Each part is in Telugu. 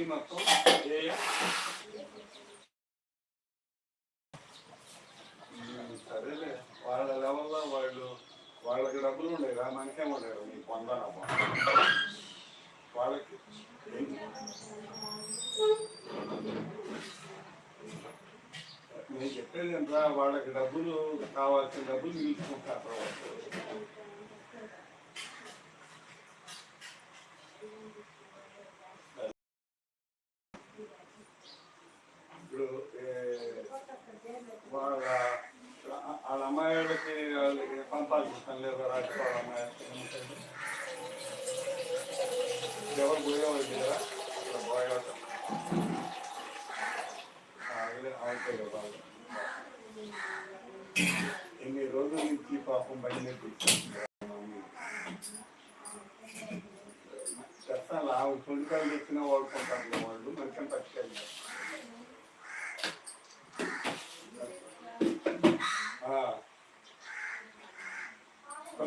ఈ మొత్తం ఏ సరేలే. వాళ్ళ లెవెల్లో వాళ్ళు వాళ్ళకి డబ్బులు ఉండేదా మనకేం ఉండేది నీ పొందాలా వాళ్ళకి నేను చెప్పేది ఎంత వాళ్ళకి డబ్బులు కావాల్సిన డబ్బులు మిగుల్చుకుంటారు వాళ్ళు. ఇప్పుడు ఏ, వాళ్ళ వాళ్ళ అమ్మాయిలకి వాళ్ళకి పంపాల్సిన పని ఎవరు పోయేవాళ్ళు లేదా ఇక్కడ పోయేవాళ్ళు అవుతాయి ఎన్ని రోజుల నుంచి పాపం బయట చెప్తాను ఆవిడ తొలికాయలు తెచ్చిన వాడుకుంటారు వాళ్ళు మంచిగా పట్టుకెళ్ళారు ఆ. ఏ,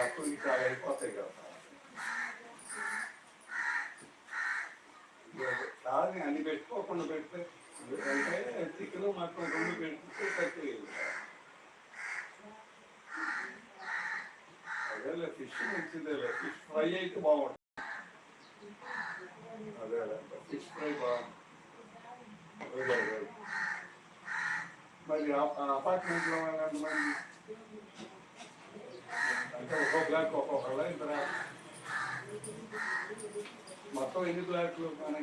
అప్పుడు ఇంకా అయిపోతాయి కదా కాదు అన్ని పెట్టుకోకుండా పెడితే అంటే చికెన్ మటన్ రెండు పెడితే సరిపోయేది అదేలే ఫిష్ మంచిదేలే ఫిష్ ఫ్రై అయితే బాగుంటుంది అదే. ఫిష్ ఫ్రై బాగుంటుంది. మరి అపార్ట్మెంట్లో ఎంతమంది అంటే ఒక్కో బ్లాక్ ఒక్కొక్కళ్ళ ఇద్దరు మొత్తం ఎన్ని బ్లాక్లు కానీ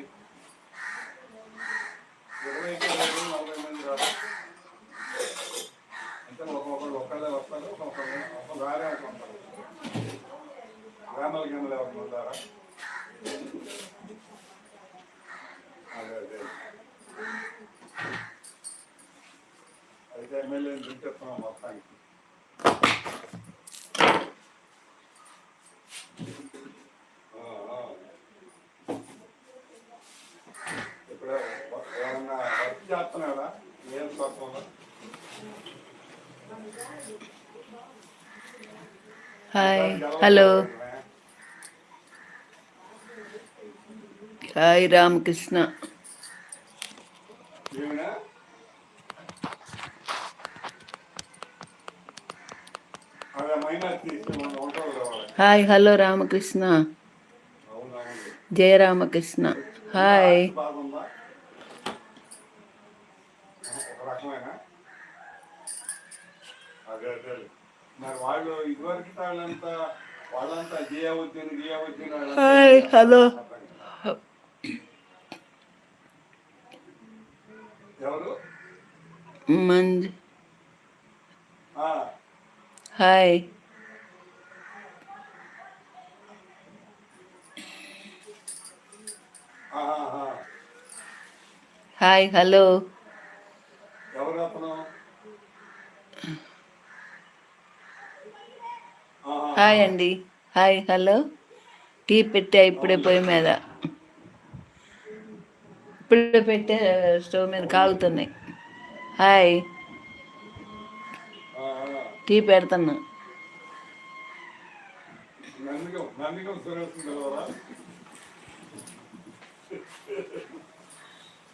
ఇరవై ఐదు నలభై మంది రాదు. అంటే ఒక్కొక్కరు ఒక్కళ్ళే వస్తారు ఒక్కొక్కరు ఒక్కొక్క వేరే ఉంటారు గ్రామాల గిన్నెలు ఎవరు ఉంటారా అదే అదే. అయితే ఎమ్మెల్యేని పిలిచేస్తున్నాం మొత్తానికి ఆ, ఆ. ఇప్పుడు ఏమన్నా వర్క్ చేస్తున్నాడా ఏం స్వప్నంలో హాయ్ హలో హాయ్ రామకృష్ణ ఏమినా అదే మైనార్టీ ఉంటారు కదా వాళ్ళకి. Hi hello Ramakrishna. Jaya Ramakrishna. Hi. Hi hello. మంజ్. Hi. Hi hello. Hi అండి. Hi hello. టీ పెట్టా ఇప్పుడే పొయ్యి మీద. ఇప్పుడే పెట్టే స్టవ్ మీద కాగుతున్నాయి. హాయ్. టీ పెడుతున్నా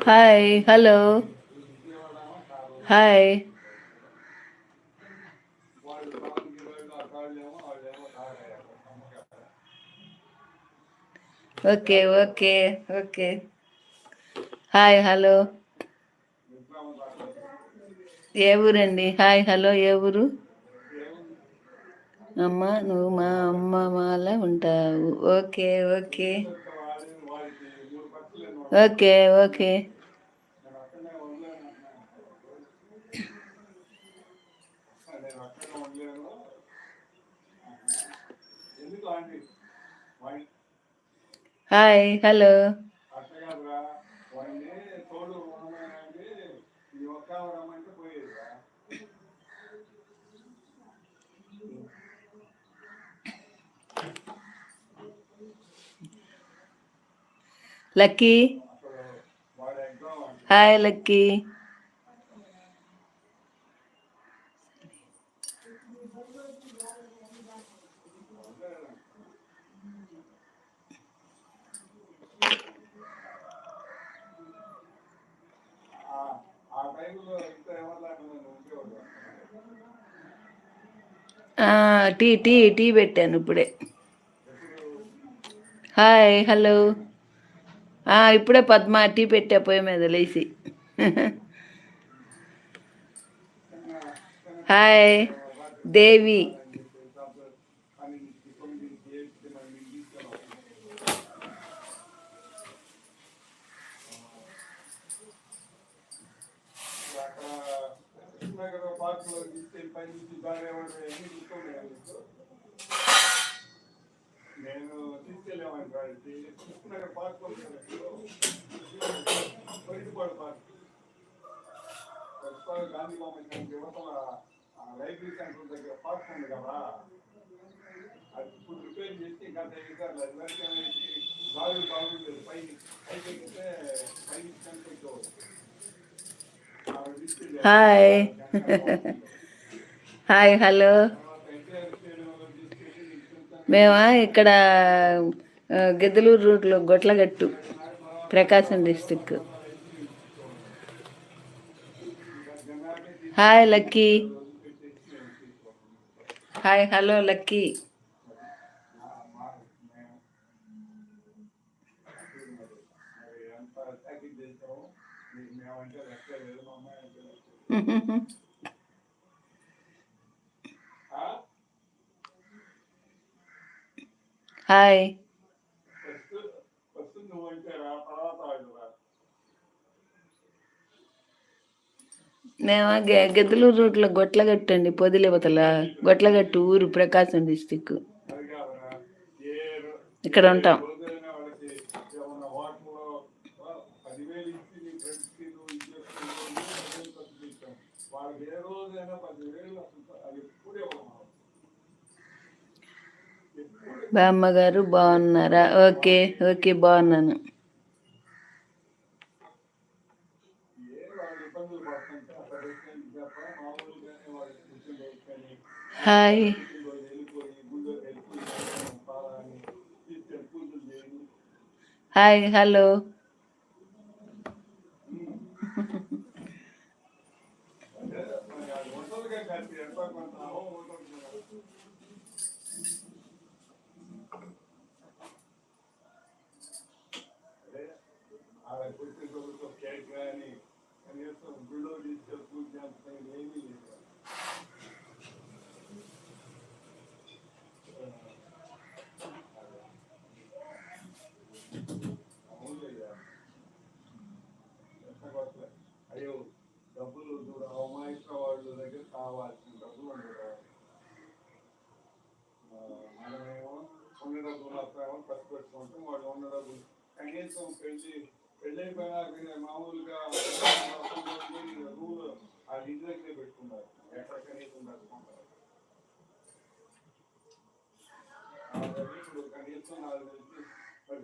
hi hello hi okay okay okay hi hello ఏ ఊరండి? హాయ్ హలో ఏ ఊరు? అమ్మ నువ్వు మా అమ్మ మాల ఉంటావు. ఓకే ఓకే ఆంటీ వాడి hi hello Lucky. Hi Lucky. Tea tea tea పెట్టాను ఇప్పుడే. Hi hello. ఇప్పుడే పద్మ టీ పెట్టా పొయ్యి మీద లేచి. హాయ్ దేవి. కానీ తొమ్మిది చేస్తే మనం తీసుకెళ్ళాం అక్కడ కృష్ణనగర్ పార్కులో తీసుకెళ్ళి పై నుంచి దాని ఏమంటే ఎన్ని చూసుకోండి నేను తీసుకెళ్ళామని వాడికి కృష్ణనగర్ పార్క్ బయటపాడు పార్క్ ప్రస్తుతం గాంధీ బొమ్మ యువతల లైబ్రరీ సెంటర్ దగ్గర పార్క్ ఉంది కదా అది ఇప్పుడు రిపేర్ చేసి గత ఎన్నిసార్లు అది వరకు ఏమైంది బాగు బాగుండేది పైకి పైకి ఎక్కితే పైకి కనిపించవచ్చు ఆవిడ తీసుకెళ్ళారు. Hi hi hello. మేమా ఇక్కడ గిద్దలూరు రూట్లో Gotlagattu Prakasam district hi Lucky. Hi hello Lucky. Hi ఎంత ప్యాకేజ్ చేసాము మీకు మేమంటే లెక్క లేదు మా అమ్మాయి అంటే లెక్క లేదు. ఆ? హాయ్ ఫస్ట్ ఫస్ట్ నువ్వు అంటే రా తర్వాత వాళ్ళు రా మేము గె- రోడ్లో రూట్లో గొట్లగట్టు అండి పొదిలేవతల గొట్లగట్టు ఊరు ప్రకాశం డిస్టిక్ ఇక్కడ ఉంటాం. రోజైనా బాగున్నారా? ఓకే ఓకే బాగున్నాను ఇచ్చి నీ ఫ్రెండ్స్కి నువ్వు ఇది చేసుకుని పదివేలు ఖర్చు పెట్టాం వాళ్ళకి ఏ రోజైనా పదివేలు అసలు అది ఎప్పుడే ఇవ్వడం ఎప్పుడు బామ్మగారు బాగున్నారా ఓకే ఓకే బాగున్నాను ఏ వాళ్ళు ఇబ్బందులు పడుతుంటే అక్కడ రెస్టారెంట్ తప్ప మామూలుగానే వాళ్ళు కూర్చొని కానీ హాయ్ రోజు వెళ్ళిపోయి గుళ్ళో వెళ్ళిపోయి పాలని తీసుకెళ్ళి పూజలు హాయ్. హాయ్ హలో అదే మరి అది ఉంటుందిగా కాదు ఎంత కొంత అహం ఉంటుంది కదా. అదే ఆడ కూర్చుని ప్రభుత్వ కేక్ కానీ కనీసం గుళ్ళో తీసుకెళ్ళి పూజ చేస్తాం ఏమీ లేదు అవునులే ఎట్టగొట్ల. అయ్యో డబ్బులు చూడ అమాయక వాళ్ళ దగ్గర కావాల్సిన డబ్బులు ఉండవు మనమేమో ఉన్న డబ్బులు వస్తామో ఖర్చు పెట్టుకుంటాం వాళ్ళు ఉన్న డబ్బులు కనీసం పెళ్ళి పెళ్ళి మామూలుగా రూల్ ఆ ఇంటి దగ్గరే పెట్టుకున్నారు ఎక్కడ కనీసం పెట్టుకుంటారు ఇప్పుడు కనీసం నాలుగు తెలిసి మరి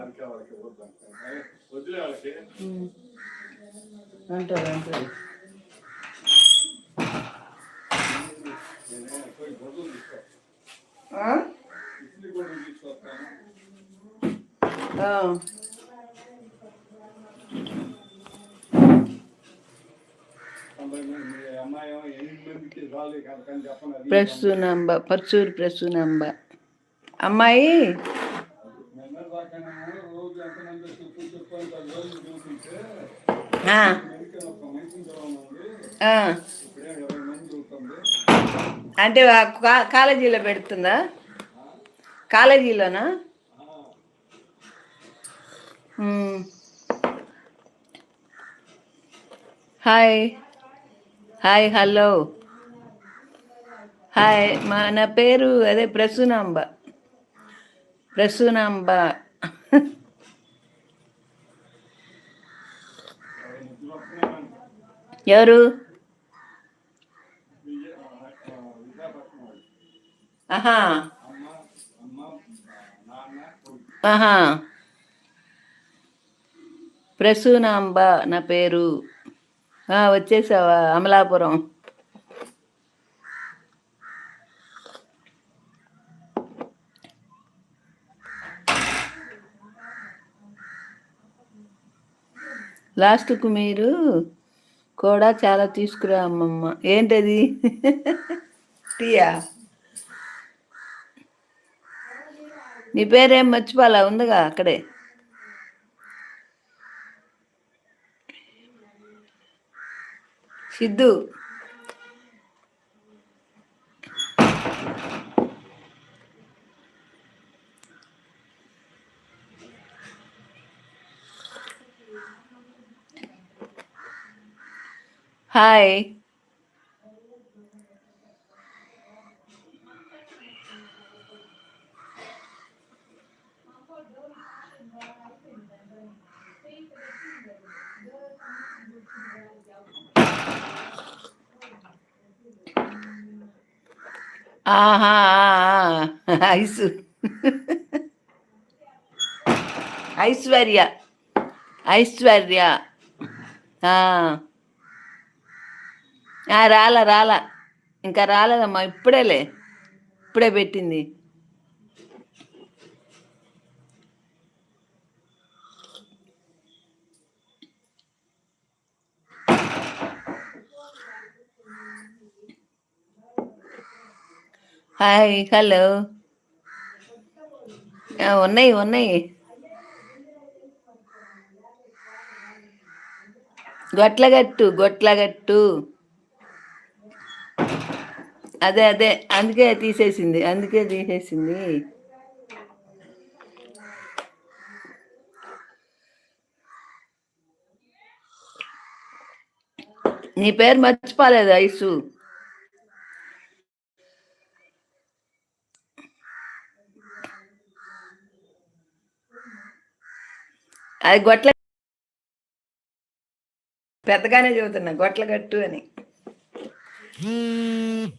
మందికి రాలేదు కనుకని చెప్పను అది ప్రసూనాంబ పర్చూరు ప్రసూనాంబ. అమ్మాయి? అంటే కా- కాలేజీలో పెడుతుందా? కాలేజీలోనా? హాయ్. Hi hello. హాయ్ మా నా పేరు అదే ప్రసూనాంబ. ప్రసూనాంబ. ఎవరు? ఆహా. ఆహా. ప్రసూనాంబ నా పేరు. వచ్చేసావా? అమలాపురం. లాస్ట్కు మీరు కూడా చాలా తీసుకురా అమ్మమ్మ. ఏంటది? టీయా? నీ పేరేం మర్చిపోలా? ఉందిగా అక్కడే. సిద్ధు. హాయ్ ఆహా ఐసు ఐశ్వర్య ఐశ్వర్య ఆ. రాల రాలా. ఇంకా రాలేదమ్మా ఇప్పుడేలే. ఇప్పుడే పెట్టింది. Hi hello. ఉన్నాయి ఉన్నాయి. గొట్లగట్టు గొట్లగట్టు. అదే అదే. అందుకే తీసేసింది. అందుకే తీసేసింది. నీ పేరు మర్చిపోలేదు ఐసు? అది గొట్ల పెద్దగానే చదువుతున్నా గొట్ల గట్టు అని. Mm-hmm.